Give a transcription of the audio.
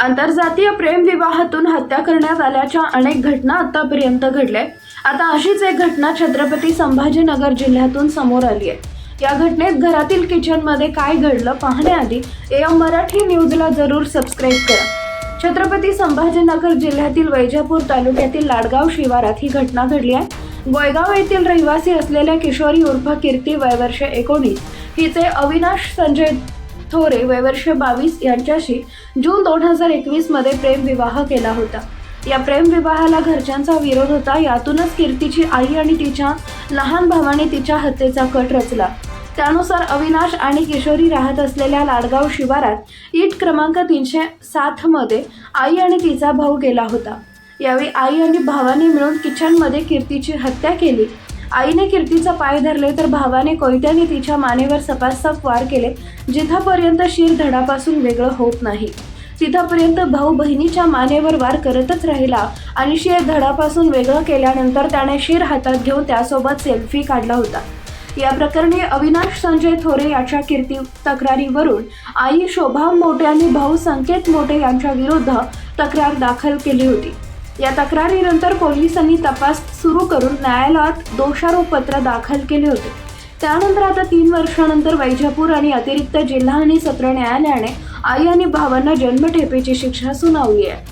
आंतरजातीय प्रेमविवाहातून हत्या करण्यात आल्याच्या अनेक घटना आतापर्यंत घडल्या आता अशीच एक घटना छत्रपती संभाजीनगर जिल्ह्यातून समोर आली आहे. या घटनेत घरातील किचनमध्ये काय घडलं पाहण्याआधी एम मराठी न्यूजला जरूर सबस्क्राईब करा. छत्रपती संभाजीनगर जिल्ह्यातील वैजापूर तालुक्यातील लाडगाव शिवारात ही घटना घडली आहे. गोयगाव येथील रहिवासी असलेल्या किशोरी उर्फ कीर्ती वयवर्ष एकोणीस हिचे अविनाश संजय थोरे वयवर्ष बावीस यांच्याशी जून दोन हजार एकवीसमध्ये प्रेमविवाह केला होता. या प्रेमविवाहाला घरच्यांचा विरोध होता यातूनच कीर्तीची आई आणि तिच्या लहान भावाने तिच्या हत्येचा कट रचला. त्यानुसार अविनाश आणि किशोरी राहत असलेल्या लाडगाव शिवारात ईट क्रमांक तीनशे सात मध्ये आई आणि तिचा भाऊ गेला होता. यावेळी आई आणि भावाने मिळून किचनमध्ये कीर्तीची हत्या केली. आईने कीर्तीचा पाय धरले तर भावाने कोयत्याने तिच्या मानेवर सपासप वार केले जिथापर्यंत शिर धडापासून वेगळं होत नाही. तिथपर्यंत भाऊ बहिणीच्या मानेवर वार करतच राहिला आणि शिर धडापासून वेगळं केल्यानंतर त्याने शेर हातात घेऊन त्यासोबत सेल्फी काढला होता. या प्रकरणी अविनाश संजय थोरे याच्या कीर्ती तक्रारीवरून आई शोभा मोटे आणि भाऊ संकेत मोटे यांच्या विरुद्ध तक्रार दाखल केली होती. या तक्रारीनंतर पोलिसांनी तपास सुरू करून न्यायालयात दोषारोपपत्र दाखल केले होते. त्यानंतर आता तीन वर्षानंतर वैजापूर आणि अतिरिक्त जिल्हा आणि सत्र न्यायालयाने आई आणि भावांना जन्मठेपेची शिक्षा सुनावली आहे.